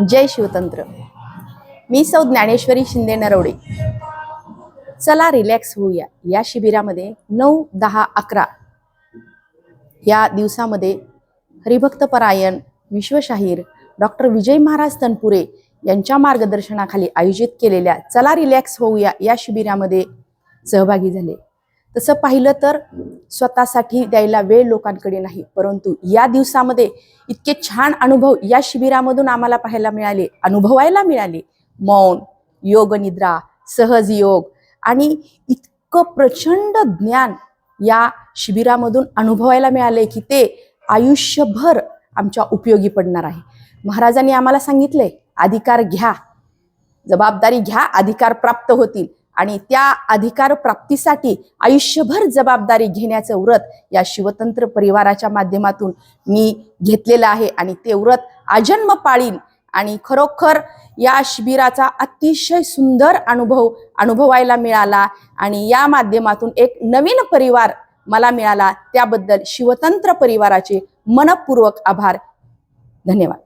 जय शिवतंत्र. मी सौ ज्ञानेश्वरी शिंदे नरवडे. चला रिलॅक्स होऊया. या शिबिरामध्ये नऊ दहा अकरा या दिवसामध्ये हरिभक्त परायण विश्वशाहीर डॉक्टर विजय महाराज तनपुरे यांच्या मार्गदर्शनाखाली आयोजित केलेल्या चला रिलॅक्स होऊया या शिबिरामध्ये सहभागी झाले. तसं पाहिलं तर स्वतःसाठी द्यायला वेळ लोकांकडे नाही. परंतु या दिवसामध्ये इतके छान अनुभव या शिबिरामधून आम्हाला पाहायला मिळाले अनुभवायला मिळाले. मौन योग निद्रा सहज योग आणि इतकं प्रचंड ज्ञान या शिबिरामधून अनुभवायला मिळाले की ते आयुष्यभर आमच्या उपयोगी पडणार आहे. महाराजांनी आम्हाला सांगितलंय अधिकार घ्या. जबाबदारी घ्या अधिकार प्राप्त होतील. आणि त्या अधिकार प्राप्तीसाठी आयुष्यभर जबाबदारी घेण्याचं व्रत या शिवतंत्र परिवाराच्या माध्यमातून मी घेतलेलं आहे. आणि ते व्रत आजन्म पाळीन. आणि खरोखर या शिबिराचा अतिशय सुंदर अनुभव अनुभवायला मिळाला आणि या माध्यमातून एक नवीन परिवार मला मिळाला. त्याबद्दल शिवतंत्र परिवाराचे मनपूर्वक आभार. धन्यवाद.